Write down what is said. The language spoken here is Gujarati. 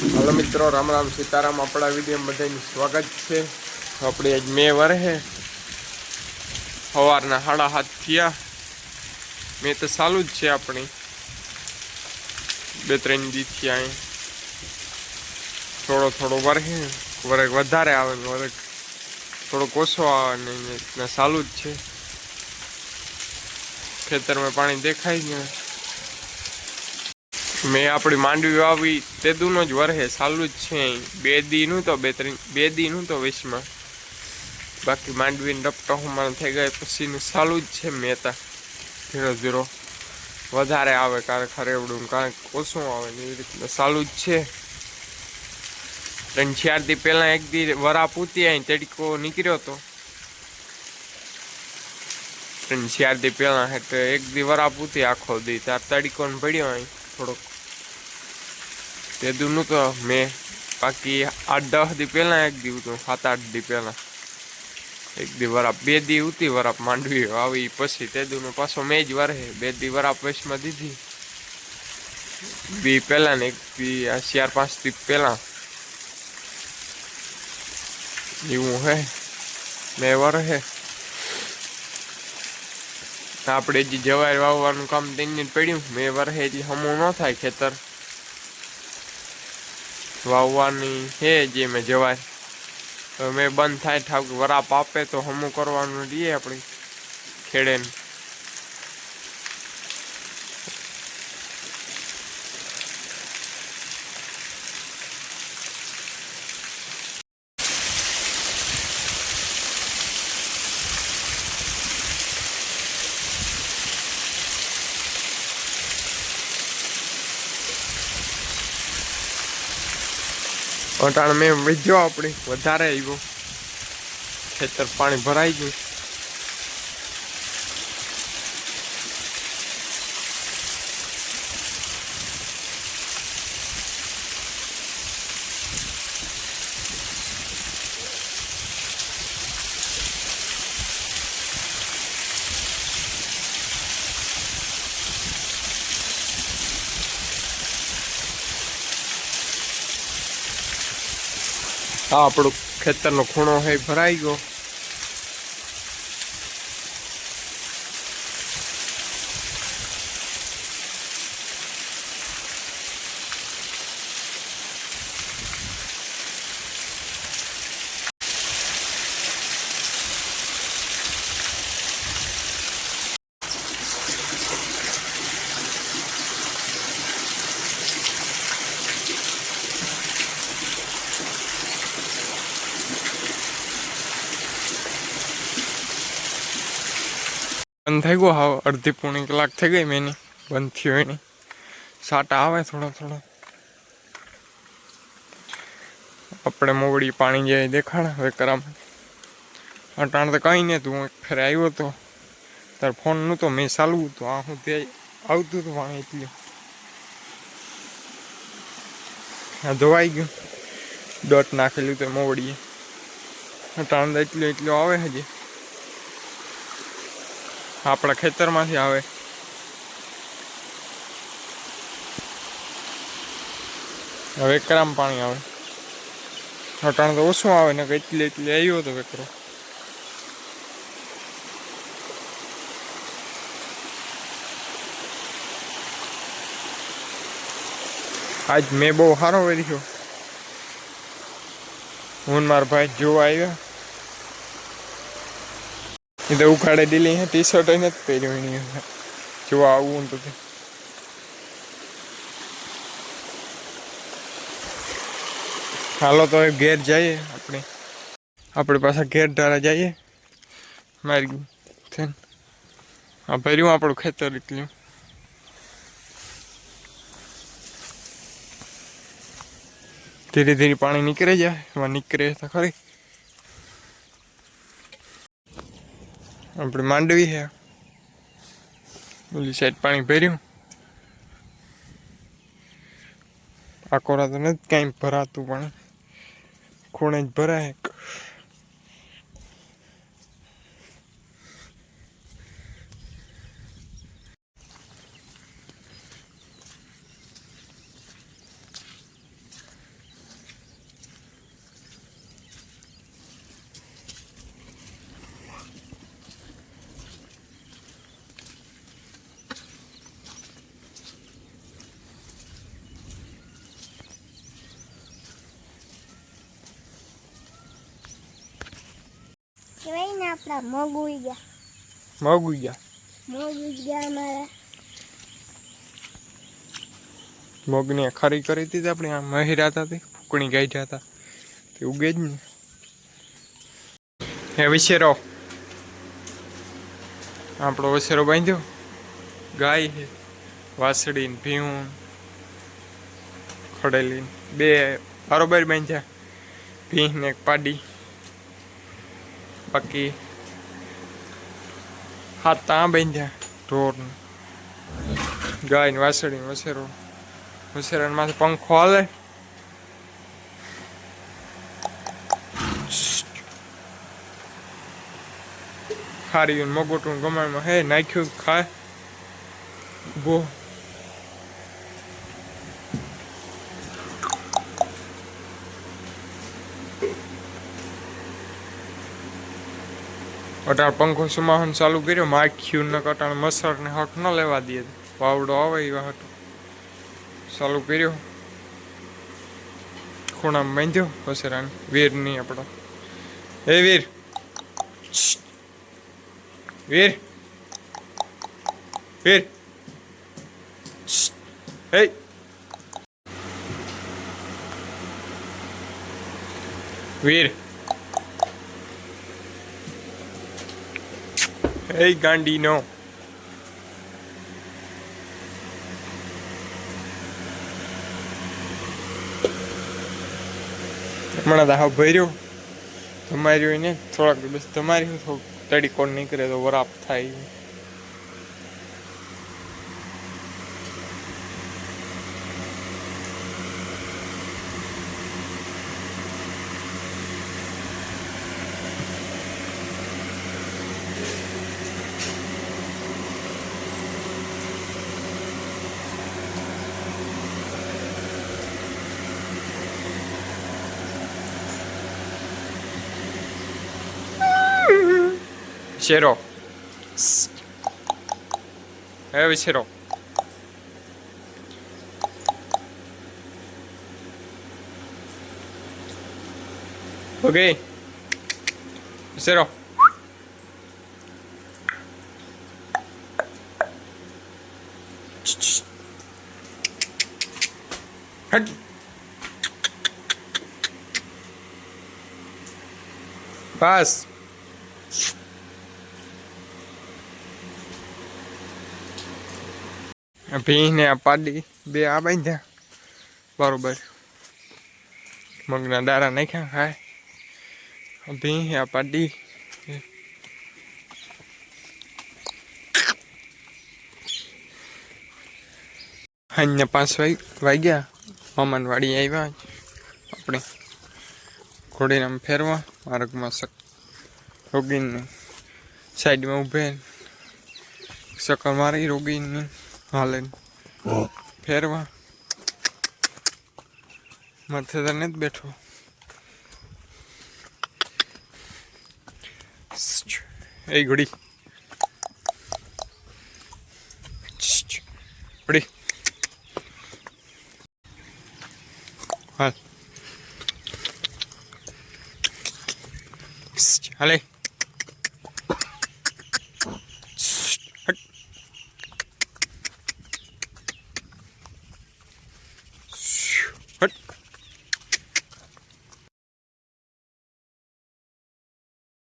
હાલો મિત્રો, રામ રામ સીતારામ. આપણા વીડિયો બધાનું સ્વાગત છે. આપણે આજ મે વરહે. સવારના સાડા હાથ થયા. મેં તો ચાલુ જ છે આપણી. બે ત્રણ દી થયા થોડો થોડો વરહે. વરગ વધારે આવે ને વરખ થોડો ઓછો આવે ને ને ચાલુ જ છે. ખેતરમાં પાણી દેખાય ને. મેં આપણી માંડવી વાવી, તે દૂનો જ વરહે ચાલુ જ છે બે દીનું તો બે ત્રણ, બે દીનું તો વીસમાં. બાકી માંડવી ડપટોમાં થઈ ગયા, પછીનું ચાલુ જ છે મહેતા ધીરો ધીરો વધારે આવે ક્યારેક ખરેવડું ક્યારેક ઓછું આવે એવી રીતના ચાલુ જ છે. ત્રણ ચાર દી પહેલાં એક દી વરા પૂતી અહીં તડકો નીકળ્યો હતો ત્રણ ચાર દી પહેલાં એટલે એક દી વરા પૂતી આખો દી, તાર તડકો પડ્યો અહીં થોડોક. તે દૂરનું તો મેં બાકી આઠ દસ દી પહેલાં એક દી હતું સાત આઠ દી પહેલાં. એક દી વરાપ, બે દી ઉતી વરાપ માંડવી આવી, પછી તે દૂરનો પાછો મેં જ વરહે. બે દી વરાપ વચમાં દીધી. બી પહેલાં ને એક આ ચાર પાંચ દી પહેલાં. એવું હે. મેં વરહે. આપણે જે જવાય વાવવાનું કામ તેને પડ્યું. મેં વરહે હજી હમું ન થાય ખેતર. વાવવાની છે જે મેં જવાય. હવે મેં બંધ થાય ઠાક વરાપ આપે તો હમું કરવાનું રહીએ આપણે ખેડે અટાણ મેં વીજ્યો આપણી. વધારે આવ્યો. ખેતર પાણી ભરાઈ ગયું. આ આપણું ખેતરનો ખૂણો હે ભરાઈ ગયો. બંધ થઈ ગયો હાવ અડધી પોણી કલાક થઈ ગઈ મેની. બંધ થયો એની. સાટા આવે થોડો થોડો. આપણે મોવડી પાણી જાય દેખાડે, હવે કરામાં અટાણ તો કંઈ નહીં તું એક ફેર આવ્યો તો. તાર ફોન નહોતો, મેં ચાલવું હતું. આ હું તે આવતું હતું પાણી એટલું. આ ધોવાઈ ગયું. ડોટ નાખેલું તો મોવડીએ. અટાણ તો એટલું એટલું આવે હજી. આપણા ખેતરમાંથી આવે. હવે એકરામ પાણી આવે. અટાણ તો ઓછું આવે ને એટલે એટલે આવ્યો હતો વેકરો. આજ મેં બહુ સારો વેર્યો. હું મારા ભાઈ જોવા આવ્યા. એ તો ઉખાડે દીલી હે ટી શર્ટ નથી પહેર્યું એની જોવા આવું તો તે. હાલો તો હવે ઘેર જઈએ આપણે આપણે પાછા ઘેર ધારા જઈએ મારી છે ને. આ ભર્યું આપણું ખેતર એટલું ધીરે ધીરે પાણી નીકળે જાય એમાં નીકળે તો ખરી આપણે માંડવી છે. ઓલી સાઈડ પાણી ભર્યું. આકોરા તો નથી કાંઈ ભરાતું પણ ખૂણે જ ભરાય આપણા મગ ઉઈ ગયા. મગ ઉઈ ગયા? મગ ઉઈ ગયા અમારા. મગને ખરી કરી હતી આપણે આ મહિરા હતા તે ફૂકણી ગઈ જતા તે ઉગે જ ને હે વિશેરો. આપણો વસેરો બાંધ્યો. ગાય છે. વાસળી ભીહું ખડેલી બે બરોબર બાંધ્યા. ભીહ ને એક પાડી. બાકી હાથ ત્યાં બાંધ્યા ઢોર ગાય ને વાસળી વસેરો વસેરા માથે પંખો હાલે ખારી મગોટું ગમાણમાં હે નાખ્યું ખાય બો અટાણ પંખો સુમાહન ચાલુ કર્યો, માખ્યું ને મસર ને હક ન લેવા દે. વાવડો આવે એવા હતો. ચાલુ કર્યો. ખૂણા બાંધ્યો. વસેરાને વીર નહીં આપણો એ વીર. વીર. વીર. હે. વીર. ગાંડી નો હમણાં હાવ ભર્યો. તમારી ને, થોડાક દિવસ તમારી થોડુંક તડીકો નીકળે તો વરાપ થાય. zero, É o zero, Ok. zero, cheiro. Aqui. Paz. ભીં ને આ પાડી બે આ બાંધ્યા. બરોબર. મગના દારા નાખ્યા ખાય ભી આ પાડી. હાઈને પાંચ વાગ વાગ્યા. મામાન આવ્યા. આપણે ઘોડીને આમ ફેરવા, માર્ગમાં શક રોગીને સાઈડમાં ઊભે. ચક્કર મારી રોગીની હાલે. ફેરવા. માથે તો નથી બેઠો. એ ઘડી. ઘડી હાલ. હાલે.